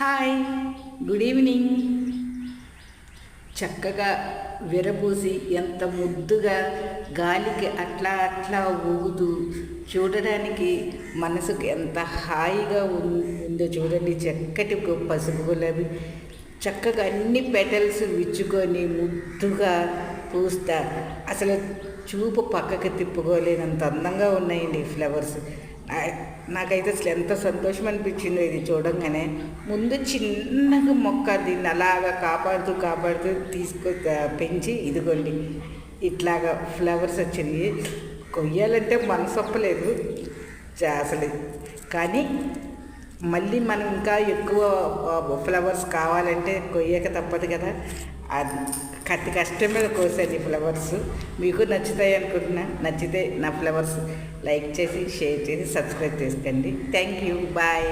Hi good evening. చక్కగా విరబూసి ఎంత ముద్దుగా గాలికి అట్లా అట్లా ఊగుతూ చూడడానికి మనసుకు ఎంత హాయిగా ఉందో చూడండి. చక్కటి పసుపు గులాబీ. చక్కగా అన్ని పెటల్స్ విచ్చుకొని ముద్దుగా పూస్తా. అసలు చూపు పక్కకి తిప్పుకోలేనంత అందంగా ఉన్నాయండి ఫ్లవర్స్ నాకైతే అసలు ఎంత సంతోషం అనిపించిందో ఇది చూడంగానే ముందు చిన్నగా మొక్క దీన్ని అలాగా కాపాడుతూ కాపాడుతూ తీసుకొ పెంచి ఇదిగోండి ఇట్లాగా ఫ్లవర్స్ వచ్చినాయి. కొయ్యాలంటే మనసు ఒప్పలేదు అసలు కానీ మళ్ళీ మనం ఇంకా ఎక్కువ ఫ్లవర్స్ కావాలంటే కొయ్యక తప్పదు కదా. అది కత్తి కష్టం మీద కోసాను ఈ ఫ్లవర్స్. మీకు నచ్చుతాయి అనుకుంటున్నా నచ్చితే నా ఫ్లవర్స్ లైక్ చేసి షేర్ చేసి సబ్స్క్రైబ్ చేసుకోండి. Thank you. బాయ్.